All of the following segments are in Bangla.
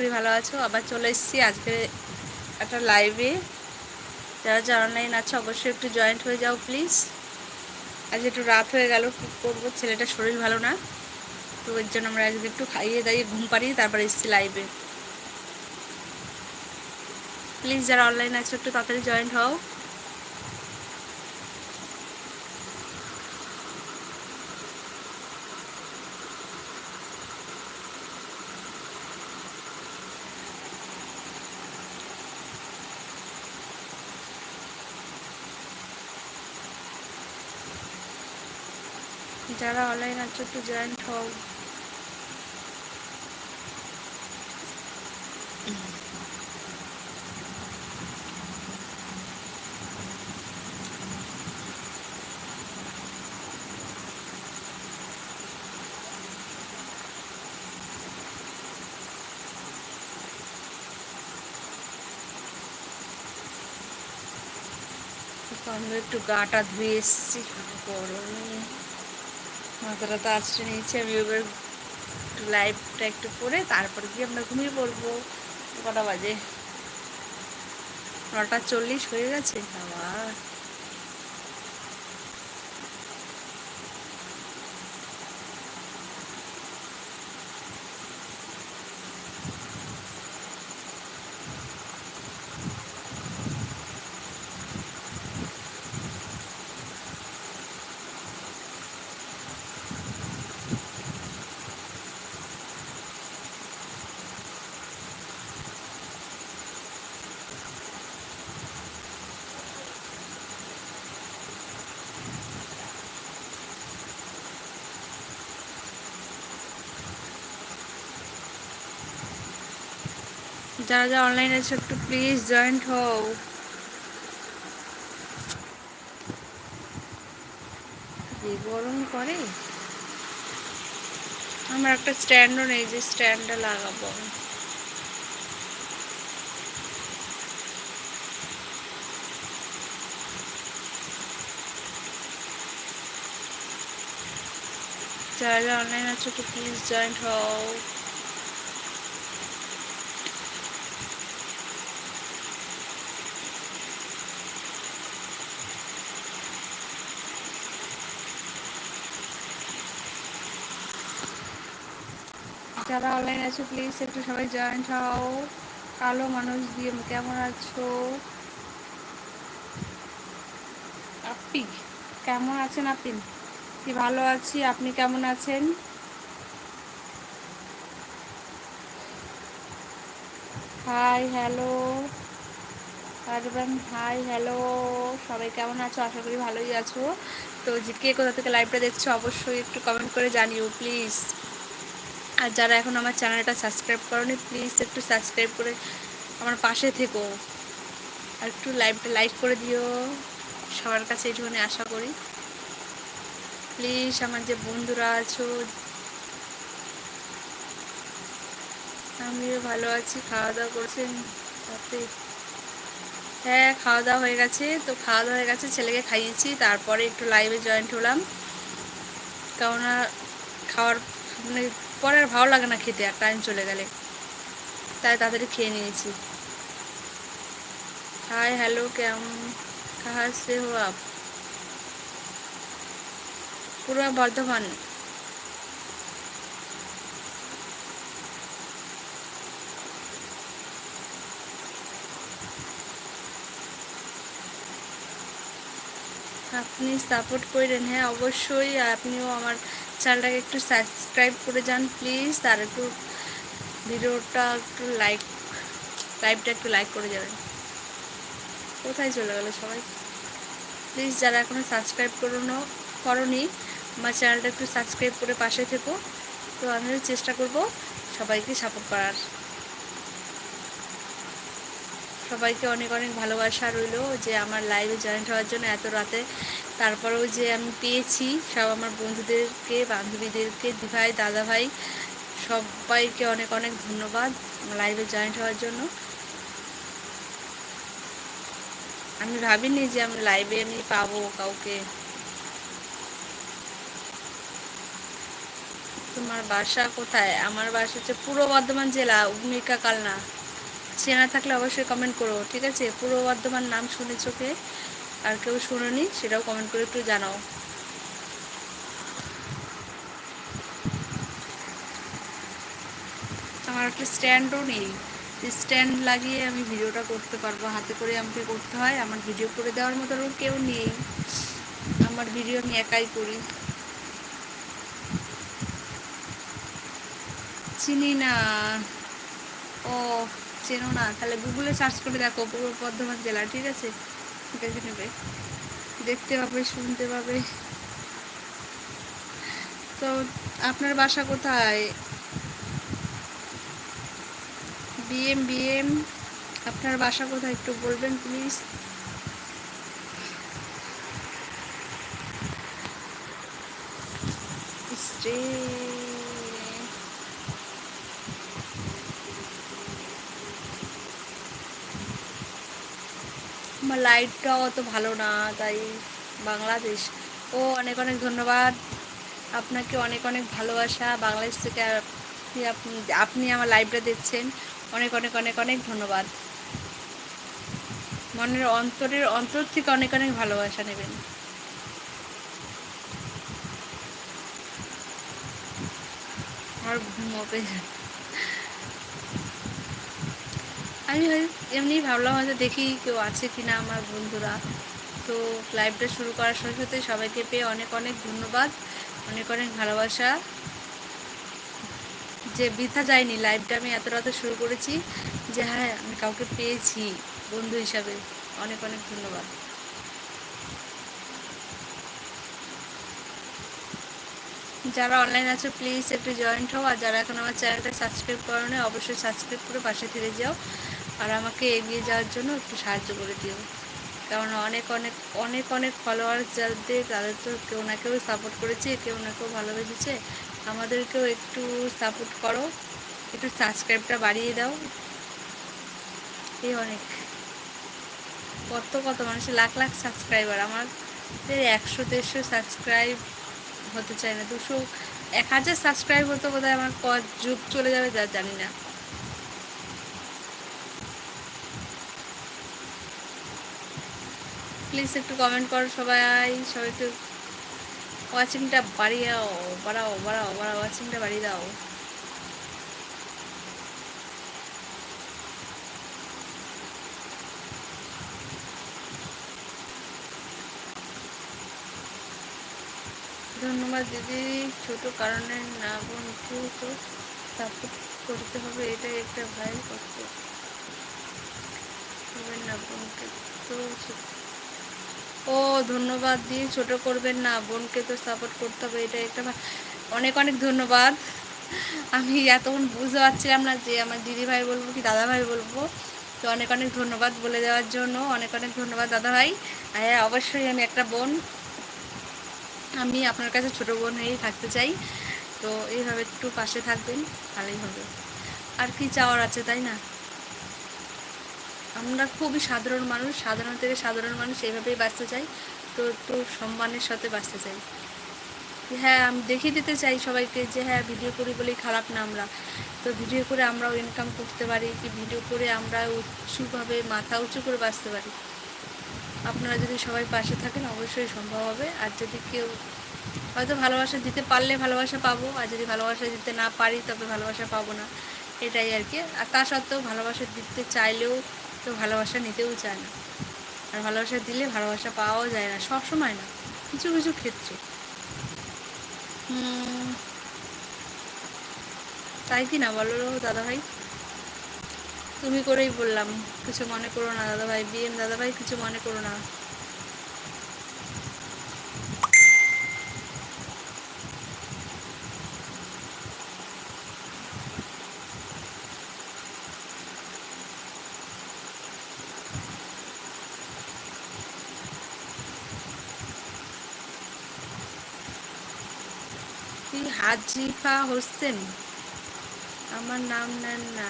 খুবই ভালো আছো? আবার চলে এসেছি আজকে একটা লাইভে যারা যারা অনলাইন আছে, অবশ্যই একটু জয়েন্ট হয়ে যাও প্লিজ আজ একটু রাত হয়ে গেল, কী করব? ছেলেটা শরীর ভালো না। তো এর জন্য আমরা আজকে একটু খাইয়ে দাইয়ে ঘুম পাড়িয়ে তারপরে এসেছি লাইভে প্লিজ যারা অনলাইন আছে, একটু তাড়াতাড়ি জয়েন্ট হও। যারা অনলাইন আছে একটু জয়েন্ট হও। আমি একটু গাটা ধুয়ে এসেছি গরমে মাথাটা তো আশ্রয় নিয়েছি আমি এবার লাইভটা একটু করে তারপর গিয়ে আমরা ঘুমিয়ে পড়ব। কটা বাজে? নটা চল্লিশ হয়ে গেছে। আবার যারা যারা অনলাইন আছে একটু প্লিজ জয়েন্ট হও। গরম করে? আমার একটা স্ট্যান্ডও নেই, যে স্ট্যান্ডটা লাগাবো। যারা যারা অনলাইন আছে একটু প্লিজ জয়েন্ট হও। যারা অনলাইন আছো প্লিজ একটু সবাই জয়েন্ট হও। কালো মানুষ দিয়ে কেমন আছো? আপনি, কেমন আছেন আপনি? কি ভালো আছি? আপনি কেমন আছেন? Hi hello urban hi hello সবাই কেমন আছো? আশা করি ভালোই আছো। তো কে কোথা থেকে লাইভটা দেখছ, অবশ্যই একটু কমেন্ট করে জানিও প্লিজ আর যারা এখন আমার চ্যানেলটা সাবস্ক্রাইব করনি প্লিজ একটু সাবস্ক্রাইব করে আমার পাশে থেকো। আর একটু লাইভটা লাইক করে দিও। সবার কাছে এইটুখানি আশা করি। প্লিজ আমার যে বন্ধুরা আছো, আমিও ভালো আছি খাওয়া দাওয়া করছেন তাতে হ্যাঁ খাওয়া দাওয়া হয়ে গেছে। তো খাওয়া দাওয়া হয়ে গেছে, ছেলেকে খাইয়েছি। তারপরে একটু লাইভে জয়েন্ট হলাম। কেননা, খাওয়ার মানে পরে আর ভালো লাগে না খেতে, আর টাইম চলে গেলে। তাই তাড়াতাড়ি খেয়ে নিয়েছি। হাই হ্যালো কেমন? কাহা সে হো আপ? পূর্ব বর্ধমান। আপনি সাপোর্ট করেন হ্যাঁ অবশ্যই। আপনিও আমার চ্যানেলটাকে একটু সাবস্ক্রাইব করে যান, প্লিজ। আর একটু ভিডিওটা একটু লাইক, লাইভটা একটু লাইক করে যাবেন। কোথায় চলে গেল সবাই? প্লিজ যারা এখনও সাবস্ক্রাইব করো করনি, আমার চ্যানেলটা একটু সাবস্ক্রাইব করে পাশে থেকো। তো আমিও চেষ্টা করব সবাইকে সাপোর্ট করার। সবাইকে অনেক অনেক ভালোবাসা রইল যে আমার লাইভে জয়েন্ট হওয়ার জন্য এত রাতে। তারপরেও যে আমি পেয়েছি সব আমার বন্ধুদেরকে, বান্ধবীদেরকে, দিভাই দাদা ভাই সবাইকে অনেক অনেক ধন্যবাদ লাইভে জয়েন্ট হওয়ার জন্য। আমি ভাবিনি যে আমি লাইভে আমি পাবো কাউকে। তোমার বাসা কোথায়? আমার বাসা হচ্ছে পূর্ব বর্ধমান জেলা ভূমিকা কালনা। চেনা থাকলে অবশ্যই কমেন্ট করো, ঠিক আছে? পূর্ব বর্ধমান নাম শুনে চোখে আর কেউ শুনোনি, সেটাও কমেন্ট করে একটু জানাও। আমার একটা স্ট্যান্ডও নেই। স্ট্যান্ড লাগিয়ে আমি ভিডিওটা করতে পারব, হাতে করে আমাকে করতে হয়, আমার ভিডিও করে দেওয়ার মতো কেউ নেই। আমার ভিডিও আমি একাই করি। চিনি না। ও চেনো না, তাহলে গুগলে সার্চ করে দেখো পূর্ব বর্ধমান জেলা, ঠিক আছে? দেখে নেবে। দেখতে পাবে, শুনতে পাবে। তো আপনার বাসা কোথায়? বিএম বিএম আপনার বাসা কোথায় একটু বলবেন প্লিজ স্টে আমার লাইটটাও অত ভালো না, তাই বাংলাদেশ। ও, অনেক অনেক ধন্যবাদ। আপনাকে অনেক অনেক ভালোবাসা। বাংলাদেশ থেকে আপনি আপনি আমার লাইভটা দেখছেন। অনেক অনেক অনেক অনেক ধন্যবাদ। মনের অন্তরের, অন্তর থেকে অনেক অনেক ভালোবাসা নেবেন। আর ঘুমোবে আমি এমনি ভাবলাম হয়তো দেখি কেউ আছে কি না আমার বন্ধুরা। তো লাইভটা শুরু করার সাথে সাথে সবাইকে পেয়ে অনেক অনেক ধন্যবাদ, অনেক অনেক ভালোবাসা। যে বৃথা যায়নি লাইভটা আমি এত রাতে শুরু করেছি যে হ্যাঁ আমি কাউকে পেয়েছি, বন্ধু হিসাবে। অনেক অনেক ধন্যবাদ। যারা অনলাইন আছে প্লিজ একটু জয়েন্ট হও, আর যারা এখন আমার চ্যানেলটা সাবস্ক্রাইব করো অবশ্যই সাবস্ক্রাইব করে পাশে ফিরে যাও। আর আমাকে এগিয়ে যাওয়ার জন্য একটু সাহায্য করে দিও। কারণ অনেক অনেক অনেক অনেক ফলোয়ার্স যাদের, তাদের তো কেউ না কেউ সাপোর্ট করেছে, কেউ না কেউ ভালোবেসেছে। আমাদেরকেও একটু সাপোর্ট করো, একটু সাবস্ক্রাইবটা বাড়িয়ে দাও। এই অনেক। কত কত মানুষের লাখ লাখ সাবস্ক্রাইবার আমার একশো, দেড়শো সাবস্ক্রাইব হতে চায় না। দুশো, এক হাজার সাবস্ক্রাইব হতে বোধহয় আমার ক যুগ চলে যাবে, যা জানি না। প্লিজ একটু কমেন্ট করো সবাই সবাই একটু ওয়াচিংটা বাড়িয়ে বাড়াও বাড়াও বাড়াও ওয়াচিংটা বাড়িয়ে দাও। ধন্যবাদ দিদি, ছোট কারণে না বোনকে তো সাপোর্ট করতে হবে, এটাই একটা ভাই করত না বোনকে তো ও, ধন্যবাদ দিয়ে ছোট করবেন না, বোনকে তো সাপোর্ট করতে হবে এটা একটা অনেক অনেক ধন্যবাদ। আমি এতক্ষণ বুঝতে পারছিলাম না যে আমার দিদি ভাই বলব কি দাদা ভাই বলব। তো অনেক অনেক ধন্যবাদ বলে দেওয়ার জন্য, অনেক অনেক ধন্যবাদ দাদা ভাই হ্যাঁ অবশ্যই আমি একটা বোন, আমি আপনার কাছে ছোটো বোন হয়েই থাকতে চাই। তো এইভাবে একটু পাশে থাকবেন, ভালোই হবে। আর কি চাওয়ার আছে, তাই না? আমরা খুবই সাধারণ মানুষ, সাধারণ থেকে সাধারণ মানুষ এইভাবেই বাঁচতে চাই। তো একটু সম্মানের সাথে বাঁচতে চাই। হ্যাঁ আমি দেখিয়ে দিতে চাই সবাইকে যে হ্যাঁ ভিডিও করি বলেই খারাপ না আমরা। তো ভিডিও করে আমরাও ইনকাম করতে পারি কি ভিডিও করে আমরা উঁচুভাবে, মাথা উঁচু করে বাঁচতে পারি? আপনারা যদি সবাই পাশে থাকেন, অবশ্যই সম্ভব হবে। আর যদি কেউ হয়তো ভালোবাসা দিতে পারলে ভালোবাসা পাবো, আর যদি ভালোবাসা দিতে না পারি তবে ভালোবাসা পাবো না। এটাই আর কি। আর তা সত্ত্বেও ভালোবাসা দিতে চাইলেও তো ভালোবাসা নিতেও চায় না। আর ভালোবাসা দিলে ভালোবাসা পাওয়াও যায় না সব সময় না, কিছু কিছু ক্ষেত্রে। তাই কি না বলো দাদাভাই? তুমি করেই বললাম, কিছু মনে করো না দাদাভাই, বিএম দাদাভাই, কিছু মনে করো না। হাজিফা হোসেন। আমার নাম নেন না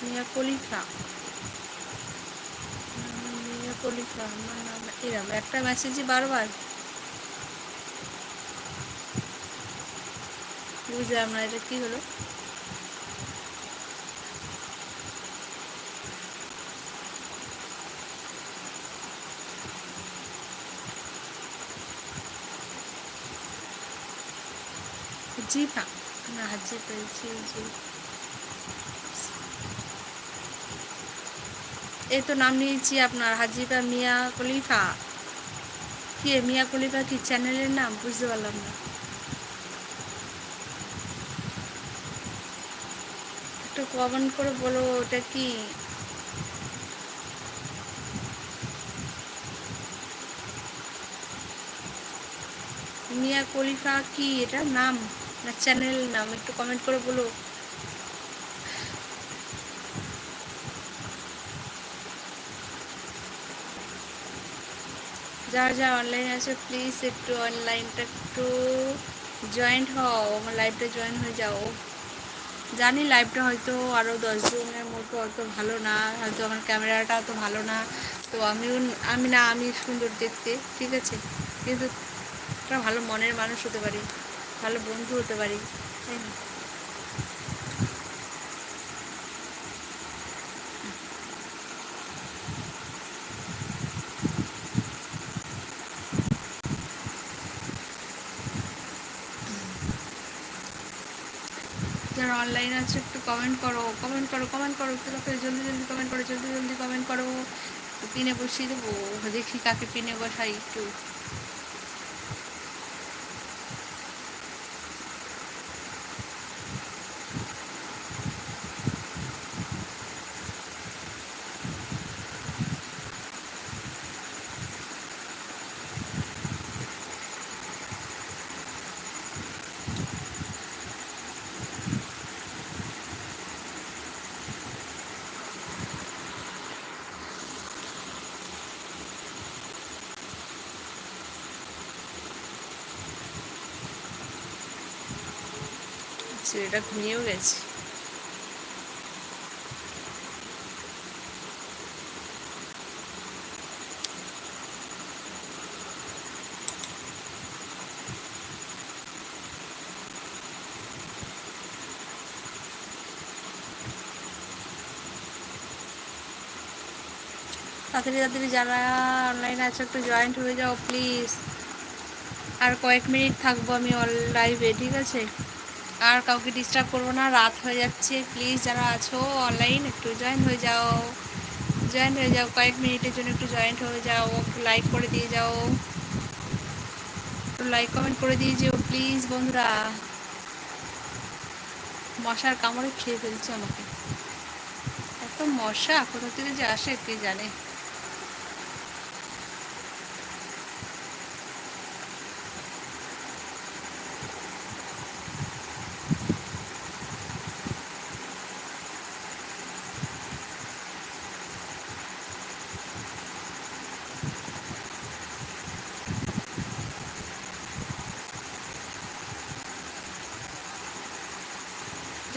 মিয়া কলিফা মিয়া কলিফা আমার নাম এরম। একটা মেসেজই বারবার। বুঝলাম না এটা কী হলো? জিপা না হাজি পেয়েছি জি এই তো নাম নিয়েছি আপনার হাজিবা মিয়া কলিফা কি মিয়া কলিফা কি চ্যানেলের নাম বুঝতে পারলাম না একটু কমেন্ট করে বলো ওটা কি মিয়া কলিফা কি এটা নাম না চ্যানেল নাম একটু কমেন্ট করে বলো। যারা যারা অনলাইনে আছে প্লিজ একটু অনলাইনটা একটু জয়েন্ট হও, আমার লাইভটা জয়েন হয়ে যাও। জানি লাইভটা হয়তো আরও দশজনের মতো অত ভালো না, হয়তো আমার ক্যামেরাটা অত ভালো না, তো আমিও, আমি না, আমি সুন্দর দেখতে, ঠিক আছে? কিন্তু একটা ভালো মনের মানুষ হতে পারি। ভালো বন্ধু হতে পারি, তাই না? যারা অনলাইন আছে একটু কমেন্ট করো কমেন্ট করো কমেন্ট করো, একটু তাড়াতাড়ি জলদি জলদি কমেন্ট করো, জলদি জলদি কমেন্ট করো। পিনে বসিয়ে দেবো, দেখি কাকে পিনে বসাই একটু। ছেলেটা ঘুমিয়েও গেছে। তাড়াতাড়ি তাড়াতাড়ি যারা অনলাইনে আছে, একটু জয়েন্ট হয়ে যাও প্লিজ আর কয়েক মিনিট থাকব আমি অল লাইভে ঠিক আছে? আর কাউকে ডিস্টার্ব করব না, রাত হয়ে যাচ্ছে। প্লিজ যারা আছো অনলাইন একটু জয়েন হয়ে যাও। জয়েন হয়ে যাও, কয়েক মিনিটের জন্য একটু জয়েন্ট হয়ে যাও। একটু লাইক করে দিয়ে যাও। একটু লাইক কমেন্ট করে দিয়ে যাও প্লিজ বন্ধুরা। মশার কামড়ে খেয়ে ফেলছে আমাকে। এত মশা, কোথা থেকে যে আসে কে জানে?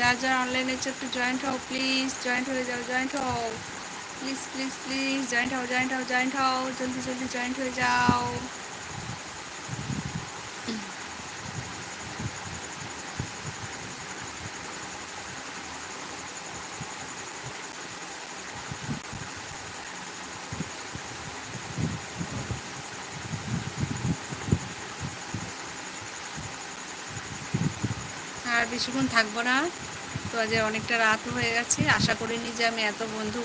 যারা যারা অনলাইনে আছে একটু জয়েন্ট হও প্লিজ জয়েন্ট হয়ে যাও জয়েন্ট হও। প্লিজ প্লিজ প্লিজ জয়েন্ট হও জয়েন্ট হও জয়েন্ট হও, জলদি জলদি জয়েন্ট হয়ে যাও। আর বেশিক্ষণ থাকব না। তো আজ অনেকটা রাত হয়ে গেছে। আশা করিনি যে আমি এত বন্ধু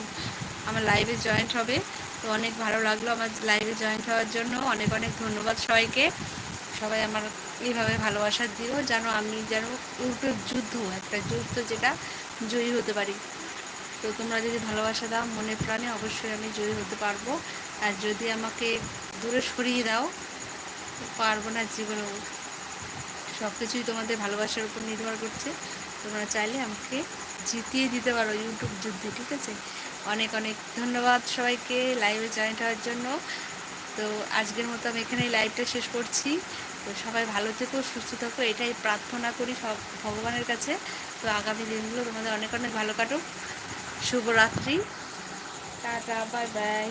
আমার লাইভে জয়েন্ট হবে। তো অনেক ভালো লাগল আমার লাইভে জয়েন্ট হওয়ার জন্য। অনেক অনেক ধন্যবাদ সবাইকে। সবাই আমার এইভাবে ভালোবাসা দিও যেন আমি যেন ইউটিউব যুদ্ধ, একটা যুদ্ধ যেটা জয়ী হতে পারি। তো তোমরা যদি ভালোবাসা দাও মনে প্রাণে অবশ্যই আমি জয়ী হতে পারব। আর যদি আমাকে দূরে সরিয়ে দাও, পারব না জীবনেও। সব কিছুই তোমাদের ভালোবাসার উপর নির্ভর করছে। তোমরা চাইলে আমাকে জিতিয়ে দিতে পারো ইউটিউব যুদ্ধে, ঠিক আছে? অনেক অনেক ধন্যবাদ সবাইকে লাইভে জয়েন্ট হওয়ার জন্য। তো আজকের মতো আমি এখানেই লাইভটা শেষ করছি। তো সবাই ভালো থেকো, সুস্থ থাকো, এটাই প্রার্থনা করি সব, ভগবানের কাছে। তো আগামী দিনগুলো তোমাদের অনেক অনেক ভালো কাটুক। শুভরাত্রি। Tata bye bye